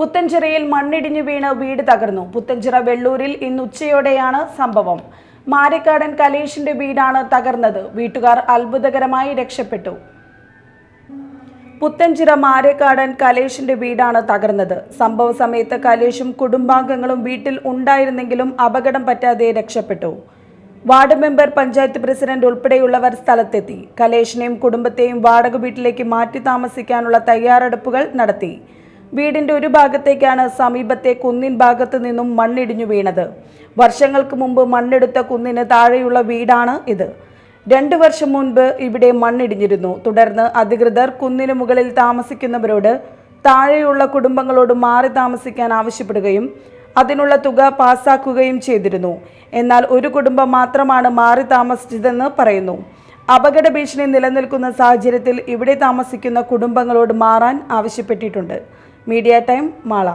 പുത്തഞ്ചിറയിൽ മണ്ണിടിഞ്ഞു വീണ് വീട് തകർന്നു. പുത്തഞ്ചിറ വെള്ളൂരിൽ ഇന്ന് ഉച്ചയോടെയാണ് സംഭവം. മാരക്കാടൻ കലേഷിന്റെ വീടാണ് തകർന്നത്. വീട്ടുകാർ അത്ഭുതകരമായി രക്ഷപ്പെട്ടു. പുത്തഞ്ചിറ മാരേക്കാടൻ കലേഷിന്റെ വീടാണ് തകർന്നത്. സംഭവ സമയത്ത് കലേഷും കുടുംബാംഗങ്ങളും വീട്ടിൽ ഉണ്ടായിരുന്നെങ്കിലും അപകടം പറ്റാതെ രക്ഷപ്പെട്ടു. വാർഡ് മെമ്പർ പഞ്ചായത്ത് പ്രസിഡന്റ് ഉൾപ്പെടെയുള്ളവർ സ്ഥലത്തെത്തി. കലേഷിനെയും കുടുംബത്തെയും വാടക വീട്ടിലേക്ക് മാറ്റി താമസിക്കാനുള്ള തയ്യാറെടുപ്പുകൾ നടത്തി. വീടിന്റെ ഒരു ഭാഗത്തേക്കാണ് സമീപത്തെ കുന്നിൻ ഭാഗത്തു നിന്നും മണ്ണിടിഞ്ഞു വീണത്. വർഷങ്ങൾക്ക് മുമ്പ് മണ്ണെടുത്ത കുന്നിന് താഴെയുള്ള വീടാണ് ഇത്. രണ്ടു വർഷം മുൻപ് ഇവിടെ മണ്ണിടിഞ്ഞിരുന്നു. തുടർന്ന് അധികൃതർ കുന്നിനു മുകളിൽ താമസിക്കുന്നവരോട് താഴെയുള്ള കുടുംബങ്ങളോട് മാറി താമസിക്കാൻ ആവശ്യപ്പെടുകയും അതിനുള്ള തുക പാസാക്കുകയും ചെയ്തിരുന്നു. എന്നാൽ ഒരു കുടുംബം മാത്രമാണ് മാറി താമസിച്ചതെന്ന് പറയുന്നു. അപകട ഭീഷണി നിലനിൽക്കുന്ന സാഹചര്യത്തിൽ ഇവിടെ താമസിക്കുന്ന കുടുംബങ്ങളോട് മാറാൻ ആവശ്യപ്പെട്ടിട്ടുണ്ട്. Media time Mala